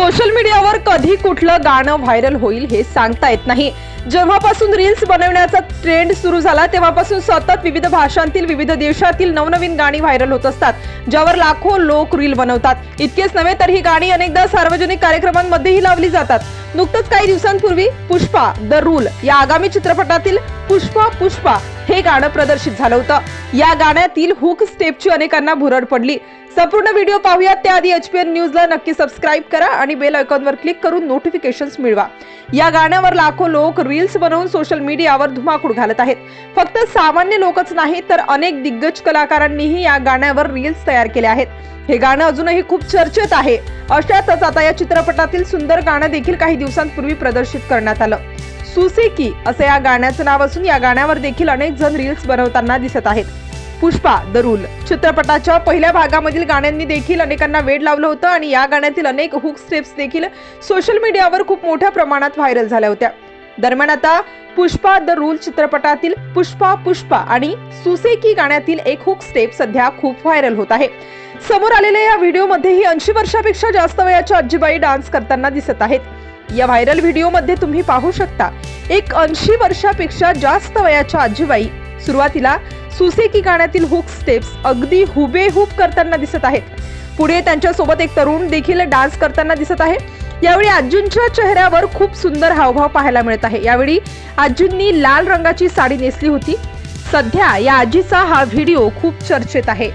Social मीडियावर कधी कुठलं गाणं व्हायरल होईल हे सांगता येत नाही. जेव्हापासून रील्स बनवण्याचा ट्रेंड सुरू झाला तेव्हापासून सतत विविध भाषांतील विविध देशातील नवनवीन गाणी व्हायरल होत असतात ज्यावर लाखो लोक रील बनवतात. इतकेच नव्हे तर ही गाणी अनेकदा सार्वजनिक कार्यक्रमांमध्येही लावली जातात. नुकतंच काही दिवसांपूर्वी पुष्पा द रूल या आगामी चित्रपटातील पुष्पा पुष्पा हे गाणं प्रदर्शित झालं होतं. या गाण्यातील हुक स्टेपची अनेकांना भुरड पडली. संपूर्ण व्हिडिओ पाहूयात. त्याआधी एच पी एन न्यूजला नक्की सबस्क्राईब करा आणि बेल आयकॉनवर क्लिक करून नोटिफिकेशन्स मिळवा. या गाण्यावर लाखो लोक रील्स बनवून सोशल मीडियावर धुमाकूळ घालत आहेत. फक्त सामान्य लोकच नाही तर अनेक दिग्गज कलाकारांनीही या गाण्यावर रील्स तयार केल्या आहेत. हे गाणं अजूनही खूप चर्चेत आहे. अशातच आता या चित्रपटातील सुंदर गाणं देखील काही दिवसांपूर्वी प्रदर्शित करण्यात आलं. सुसेकी असं या गाण्याचं नाव असून या गाण्यावर देखील अनेक जण रील्स बनवताना दिसत आहेत. पुष्पा द रूल चित्रपटाच्या पहिल्या भागामधील गाण्यांनी देखील अनेकांना वेड लावलं होतं आणि या गाण्यातील अनेक हुक स्टेप्स देखील सोशल मीडियावर खूप मोठ्या प्रमाणात व्हायरल झाल्या होत्या. दरम्यान आता पुष्पा द रूल चित्रपटातील पुष्पा पुष्पा आणि सुसेकी गाण्यातील एक हुक स्टेप सध्या खूप व्हायरल होत आहे. समोर आलेल्या या व्हिडिओमध्येही ऐंशी वर्षापेक्षा जास्त वयाच्या आजीबाई डान्स करताना दिसत आहेत. या व्हायरल व्हिडिओमध्ये तुम्ही पाहू शकता एक ऐंशी वर्षापेक्षा जास्त वयाच्या आजीबाई सुरुवातीला सुसेकी गाण्यातील हुक स्टेप्स अगदी हुबेहूब करताना दिसत आहेत. पुढे त्यांच्यासोबत एक तरुण देखील डान्स करताना दिसत आहे. यावेळी आजींच्या चेहऱ्यावर खूप सुंदर हावभाव पाहायला मिळत आहे. यावेळी आजींनी लाल रंगाची साडी नेसली होती. सध्या या आजीचा हा व्हिडिओ खूप चर्चेत आहे.